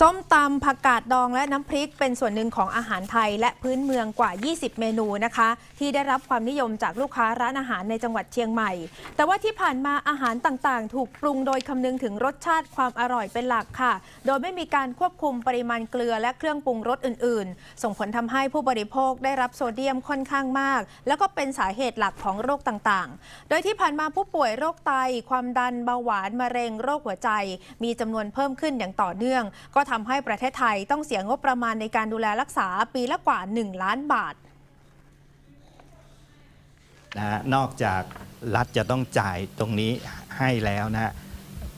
ส้มตำผักกาดดองและน้ำพริกเป็นส่วนหนึ่งของอาหารไทย และพื้นเมืองกว่า 20 เมนูนะคะ ที่ได้รับความนิยมจากลูกค้าร้านอาหารในจังหวัดเชียงใหม่ แต่ว่าที่ผ่านมาอาหารต่างๆ ถูกปรุงโดยคำนึงถึงรสชาติความอร่อยเป็นหลักค่ะ โดยไม่มีการควบคุมปริมาณเกลือและเครื่องปรุงรสอื่น ๆ ส่งผลทำให้ผู้บริโภคได้รับโซเดียมค่อนข้างมาก แล้วก็เป็นสาเหตุหลักของโรคต่างๆ โดยที่ผ่านมาผู้ป่วยโรคไต ความดันเบาหวานมะเร็งโรคหัวใจ มีจำนวนเพิ่มขึ้นอย่างต่อเนื่องก็ทำให้ประเทศไทยต้องเสียงบประมาณในการดูแลรักษาปีละกว่า 1 ล้านบาทนะฮะนอกจากรัฐจะต้องจ่ายตรงนี้ให้แล้วนะ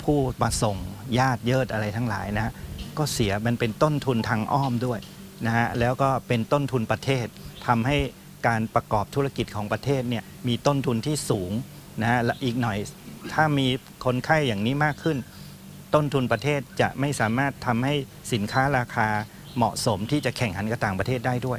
ผู้มาส่งญาติเยิดอะไรทั้งหลายนะฮะก็เสียมันเป็นต้นทุนทางอ้อมด้วยนะฮะแล้วก็เป็นต้นทุนประเทศทำให้การประกอบธุรกิจของประเทศเนี่ยมีต้นทุนที่สูงนะฮะและอีกหน่อยถ้ามีคนไข้อย่างนี้มากขึ้น ต้นทุนประเทศจะไม่สามารถทำให้สินค้าราคาเหมาะสมที่จะแข่งขันกับต่างประเทศได้ด้วย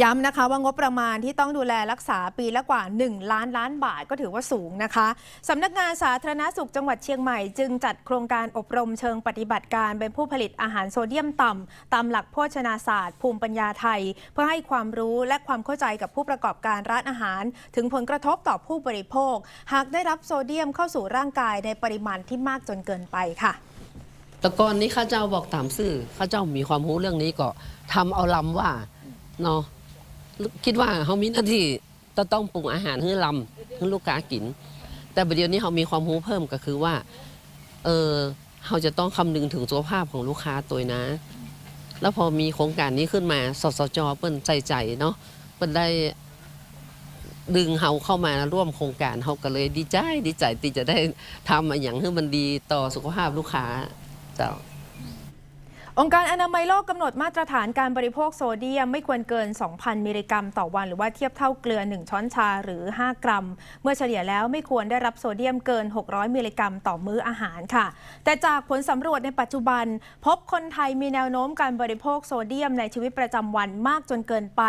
ย้ำนะคะว่างบประมาณที่ต้องดูแลรักษาปีละกว่า 1 ล้านล้านบาทก็ถือว่าสูงนะคะสำนักงานสาธารณสุขจังหวัดเชียงใหม่จึงจัดโครงการอบรมเชิงปฏิบัติการเป็นผู้ผลิตอาหารโซเดียมต่ำตามหลักโภชนาศาสตร์ ภูมิปัญญาไทย เพื่อให้ความรู้และความเข้าใจกับผู้ประกอบการร้านอาหาร ถึงผลกระทบต่อผู้บริโภค หากได้รับโซเดียมเข้าสู่ร่างกายในปริมาณที่มากจนเกินไปค่ะแต่ก่อนนี้ข้าเจ้าบอกตามสื่อข้าเจ้ามีความรู้เรื่องนี้ก็ทำเอาลำว่าเนาะ คิดว่าเขามีหน้าที่จะต้องปรุงอาหารให้ลำให้ลูกค้ากิน แต่ประเดี๋ยวนี้เขามีความรู้เพิ่มก็คือว่า เออเขาจะต้องคำนึงถึงสุขภาพของลูกค้าตัวนะ แล้วพอมีโครงการนี้ขึ้นมา สสจเปิ้นใจใจเนาะเปิ้นได้ดึงเฮาเข้ามาร่วมโครงการเขาก็เลยดีใจดีใจที่จะได้ทำอย่างให้มันดีต่อสุขภาพลูกค้าเจ้า องค์การอนามัยโลกกำหนดมาตรฐานการบริโภคโซเดียมไม่ควรเกิน 2,000 มิลลิกรัมต่อวัน หรือว่าเทียบเท่าเกลือ 1 ช้อนชาหรือ 5 กรัม เมื่อเฉลี่ยแล้วไม่ควรได้รับโซเดียมเกิน 600 มิลลิกรัมต่อมื้ออาหารค่ะ แต่จากผลสำรวจในปัจจุบัน พบคนไทยมีแนวโน้มการบริโภคโซเดียมในชีวิตประจำวันมากจนเกินไป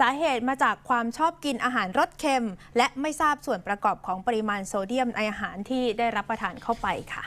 สาเหตุมาจากความชอบกินอาหารรสเค็ม และไม่ทราบส่วนประกอบของปริมาณโซเดียมในอาหารที่ได้รับประทานเข้าไปค่ะ